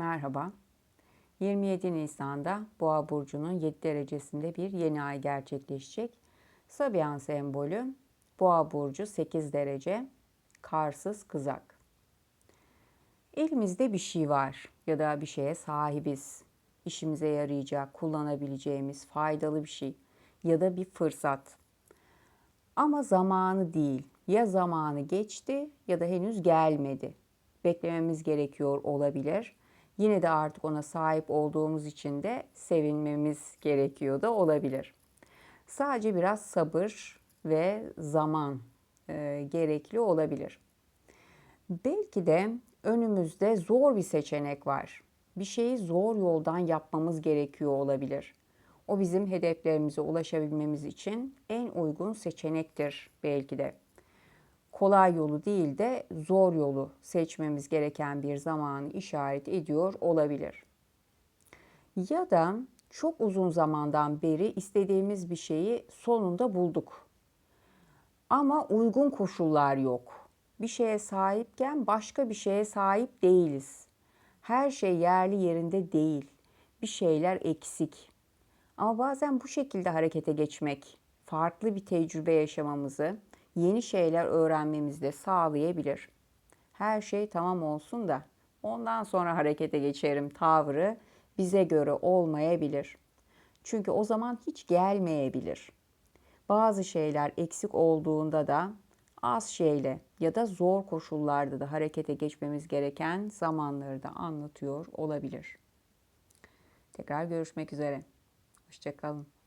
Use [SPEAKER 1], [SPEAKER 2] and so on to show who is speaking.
[SPEAKER 1] Merhaba. 27 Nisan'da Boğa burcunun 7 derecesinde bir yeni ay gerçekleşecek. Sabian sembolü Boğa burcu 8 derece, karsız kızak. Elimizde bir şey var ya da bir şeye sahibiz. İşimize yarayacak, kullanabileceğimiz faydalı bir şey ya da bir fırsat. Ama zamanı değil. Ya zamanı geçti ya da henüz gelmedi. Beklememiz gerekiyor olabilir. Yine de artık ona sahip olduğumuz için de sevinmemiz gerekiyor da olabilir. Sadece biraz sabır ve zaman e, gerekli olabilir. Belki de önümüzde zor bir seçenek var. Bir şeyi zor yoldan yapmamız gerekiyor olabilir. O bizim hedeflerimize ulaşabilmemiz için en uygun seçenektir belki de. Kolay yolu değil de zor yolu seçmemiz gereken bir zamanı işaret ediyor olabilir. Ya da çok uzun zamandan beri istediğimiz bir şeyi sonunda bulduk. Ama uygun koşullar yok. Bir şeye sahipken başka bir şeye sahip değiliz. Her şey yerli yerinde değil. Bir şeyler eksik. Ama bazen bu şekilde harekete geçmek, farklı bir tecrübe yaşamamızı, yeni şeyler öğrenmemizi de sağlayabilir. Her şey tamam olsun da ondan sonra harekete geçerim tavrı bize göre olmayabilir. Çünkü o zaman hiç gelmeyebilir. Bazı şeyler eksik olduğunda da az şeyle ya da zor koşullarda da harekete geçmemiz gereken zamanları da anlatıyor olabilir. Tekrar görüşmek üzere. Hoşçakalın.